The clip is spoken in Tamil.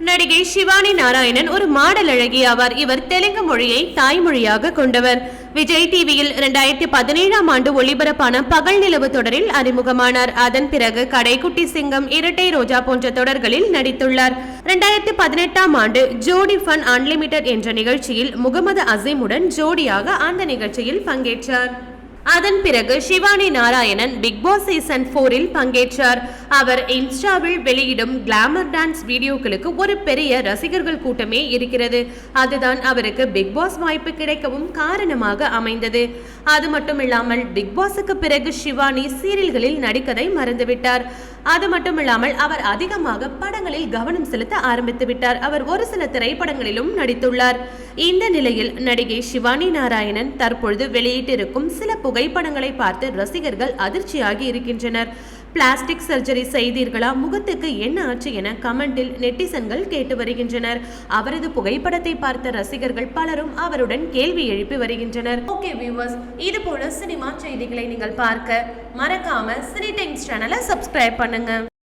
நடிகை சிவானி நாராயணன் ஒரு மாடல் அழகி ஆவார் இவர் தெலுங்கு மொழியை தாய்மொழியாக கொண்டவர். விஜய் டிவியில் இரண்டாயிரத்தி பதினேழாம் ஆண்டு ஒளிபரப்பான பகல் நிலவு தொடரில் அறிமுகமானார். அதன் பிறகு கடைக்குட்டி சிங்கம் இரட்டை ரோஜா போன்ற தொடர்களில் நடித்துள்ளார். இரண்டாயிரத்தி பதினெட்டாம் ஆண்டு ஜோடி ஃபன் அன்லிமிடெட் என்ற நிகழ்ச்சியில் முகமது அசீமுடன் ஜோடியாக அந்த நிகழ்ச்சியில் பங்கேற்றார். அதன் பிறகு Shivani Narayanan Bigg Boss season போரில் பங்கேற்றார். அவர் இன்ஸ்டாவில் வெளியிடும் கிளாமர் டான்ஸ் வீடியோக்களுக்கு ஒரு பெரிய ரசிகர்கள் கூட்டமே இருக்கிறது. அதுதான் அவருக்கு பிக் பாஸ் வாய்ப்பு கிடைக்கவும் காரணமாக அமைந்தது. அது மட்டும் இல்லாமல் பிக் பாஸுக்கு பிறகு சிவானி சீரியல்களில் நடிக்கதை மறந்துவிட்டார். அது மட்டும் இல்லாமல் அவர் அதிகமாக படங்களில் கவனம் செலுத்த ஆரம்பித்து விட்டார். அவர் ஒரு சில திரைப்படங்களிலும் நடித்துள்ளார். இந்த நிலையில் நடிகை சிவானி நாராயணன் தற்பொழுது வெளியிட்டிருக்கும் சில புகைப்படங்களை பார்த்து ரசிகர்கள் அதிர்ச்சியாகி இருக்கின்றனர். பிளாஸ்டிக் சர்ஜரி செய்தீர்களா? முகத்துக்கு என்ன ஆச்சு என கமெண்டில் நெட்டிசன்கள் கேட்டு வருகின்றனர். அவரது புகைப்படத்தை பார்த்த ரசிகர்கள் பலரும் அவருடன் கேள்வி எழுப்பி வருகின்றனர். ஓகே வியூவர்ஸ் இது போல சினிமா செய்திகளை நீங்கள் பார்க்க மறக்காம சினி டைம்ஸ் சேனலை சப்ஸ்கிரைப் பண்ணுங்க.